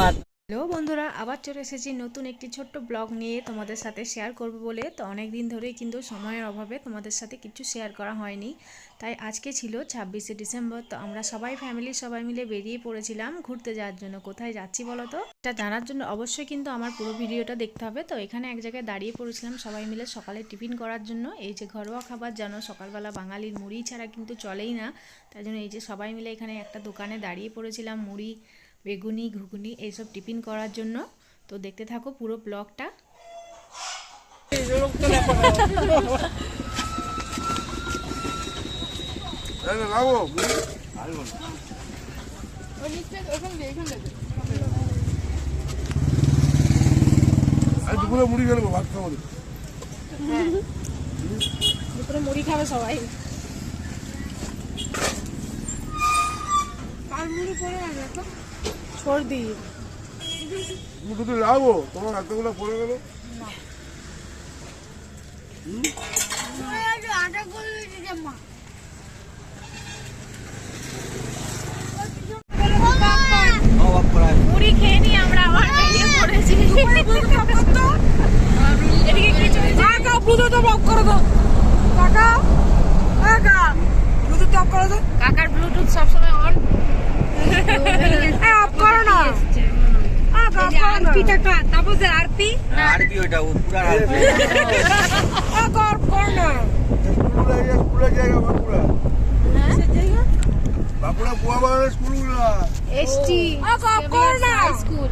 এবার হ্যালো বন্ধুরা, আবার চলে এসেছি নতুন একটি ছোট্ট ব্লগ নিয়ে তোমাদের সাথে শেয়ার করব বলে। তো অনেক দিন ধরেই কিন্তু সময়ের অভাবে তোমাদের সাথে কিছু শেয়ার করা হয়নি। তাই আজকে ছিল ছাব্বিশে ডিসেম্বর, তো আমরা সবাই ফ্যামিলি সবাই মিলে বেরিয়ে পড়েছিলাম ঘুরতে যাওয়ার জন্য। কোথায় যাচ্ছি বলো তো? এটা জানার জন্য অবশ্যই কিন্তু আমার পুরো ভিডিওটা দেখতে হবে। তো এখানে এক জায়গায় দাঁড়িয়ে পড়েছিলাম সবাই মিলে সকালে টিফিন করার জন্য। এই যে ঘরোয়া খাবার জানো সকালবেলা বাঙালির মুড়ি ছাড়া কিন্তু চলেই না। তাই জন্য এই যে সবাই মিলে এখানে একটা দোকানে দাঁড়িয়ে পড়েছিলাম মুড়ি বেগুনি, ঘুগনি এইসব টিফিন করার জন্য। তো দেখতে থাকো পুরো ব্লগটা। দুপুরে মুড়ি গেল ভাত খাব মুড়ি খাবে সবাই সর্দি দুটো লাগাবো? তোমার এতগুলো পড়ে গেল? করা মুড়ি খেয়ে নিয়ে আমরা আবার বেরিয়ে পড়েছি। এদিকে কি চলছে? কাকার ব্লুটুথ সবসময় অন আরবি ওইটা ও পুরা আরবি স্কুলে জায়গা স্কুলে জায়গা বাঁকুড়া। বাঁকুড়া পোয়া বাগানের স্কুলগুলো এসটি। স্কুল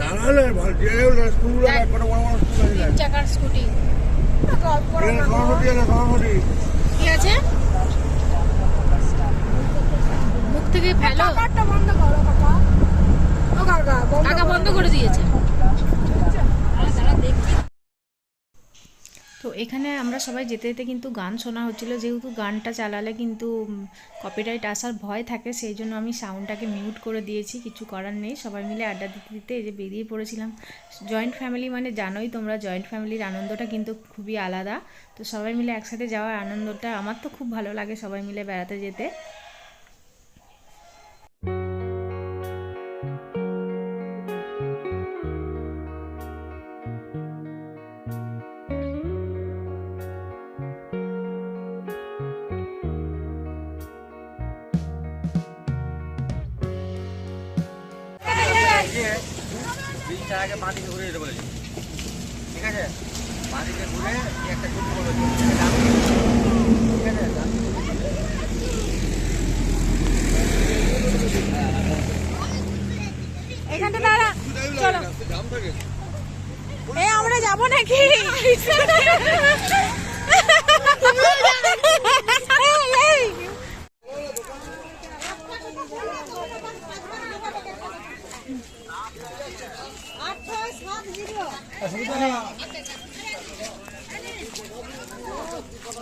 জানা নেই ভালো জায়গা স্কুলগুলো একটা বড় বড় স্কুল আছে। চাকার স্কুটি এখানে সরস্বতী আছে সরস্বতী কি আছে? মুখ থেকে ফেলো। কাকা বন্ধ করে দিয়েছে। তো এখানে আমরা সবাই যেতে যেতে কিন্তু গান শোনা হচ্ছিল। যেহেতু গানটা চালালে কিন্তু কপিরাইট আসার ভয় থাকে, সেই জন্য আমি সাউন্ডটাকে মিউট করে দিয়েছি। কিছু করার নেই, সবাই মিলে আড্ডা দিতে দিতে এই যে বেরিয়ে পড়েছিলাম। জয়েন্ট ফ্যামিলি মানে জানোই তোমরা জয়েন্ট ফ্যামিলির আনন্দটা কিন্তু খুবই আলাদা। তো সবাই মিলে একসাথে যাওয়ার আনন্দটা আমার তো খুব ভালো লাগে সবাই মিলে বেড়াতে যেতে। ব্রিজটার আগে মাটিকে ঘুরে যেতে বলেছি। ঠিক আছে? মাটিকে ঘুরে একটা গুড করবে ঠিক আছে এখানটা দাঁড়া চলো দাম থাকে এ আমরা যাব নাকি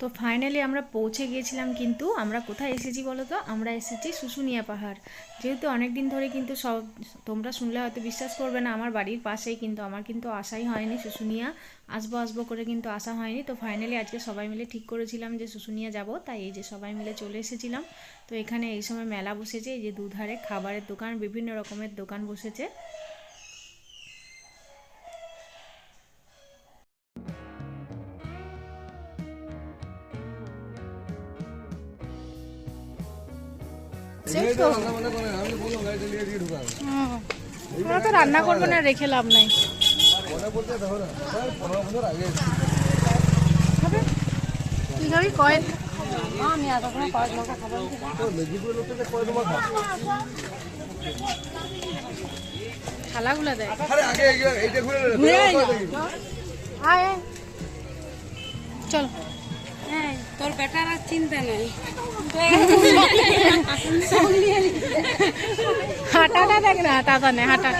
তো ফাইনালি আমরা পৌঁছে গিয়েছিলাম কিন্তু আমরা কোথায় এসেছি বলো তো আমরা এসেছি শুশুনিয়া পাহাড়। যেহেতু অনেক দিন ধরে কিন্তু সব, তোমরা শুনলে হয়তো বিশ্বাস করবে না, আমার বাড়ির পাশেই কিন্তু, আমার কিন্তু আসাই হয়নি শুশুনিয়া। আসব আসব করে কিন্তু আসা হয়নি। তো ফাইনালি আজকে সবাই মিলে ঠিক করেছিলাম যে শুশুনিয়া যাব। তাই এই যে সবাই মিলে চলে এসেছিলাম। তো এখানে এই সময় মেলা বসেছে, এই যে দুধারে খাবারের দোকান, বিভিন্ন রকমের দোকান বসেছে। আমি তো রান্না করবে না রেখে লাভ নাই। তুই খাবি কয়েন তো মেদিনীপুরের লোকদের কয় তোমার খাও থালাগুলো দেয় আরে চলো। তোর বেটার আর চিন্তা নেই। হাঁটাটা দেখ না হাঁটাটা নেই হাঁটা।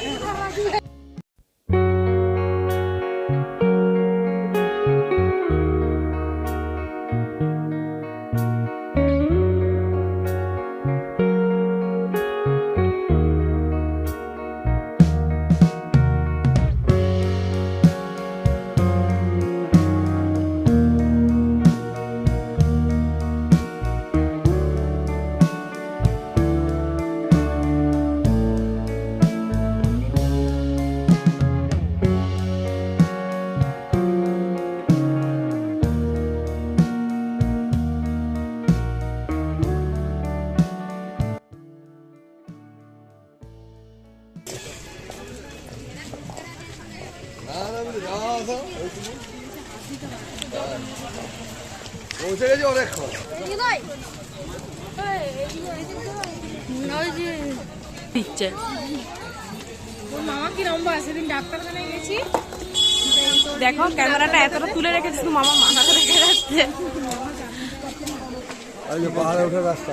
পৌঁছে গেছি অনেকক্ষণ। দেখো ক্যামেরাটা এতটা তুলে রেখেছিস তো মামা মাথাটা রেখে যাচ্ছে। এই পাহাড়ে ওঠার রাস্তা।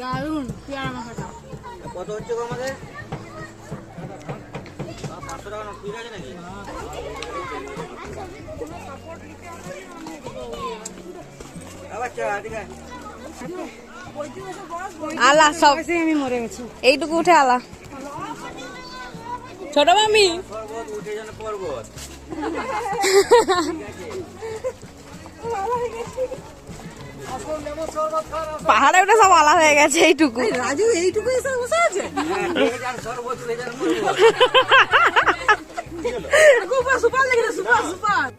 দারুণ পেয়ারা মাখাটা। কত হচ্ছে গো আমাদের? পাঁচশো টাকা না ঠিক আছে নাকি? আবার চা ঠিক আছে। আলা সব। আমি মরে গেছি। এইটুকু উঠে আলা ছোট মামি। পর্বত উঠে যেন পর্বত। পাহাড়ে ওটা সব আলা হয়ে গেছে এইটুকু। রাজু এইটুকু এসে বসে সর্বত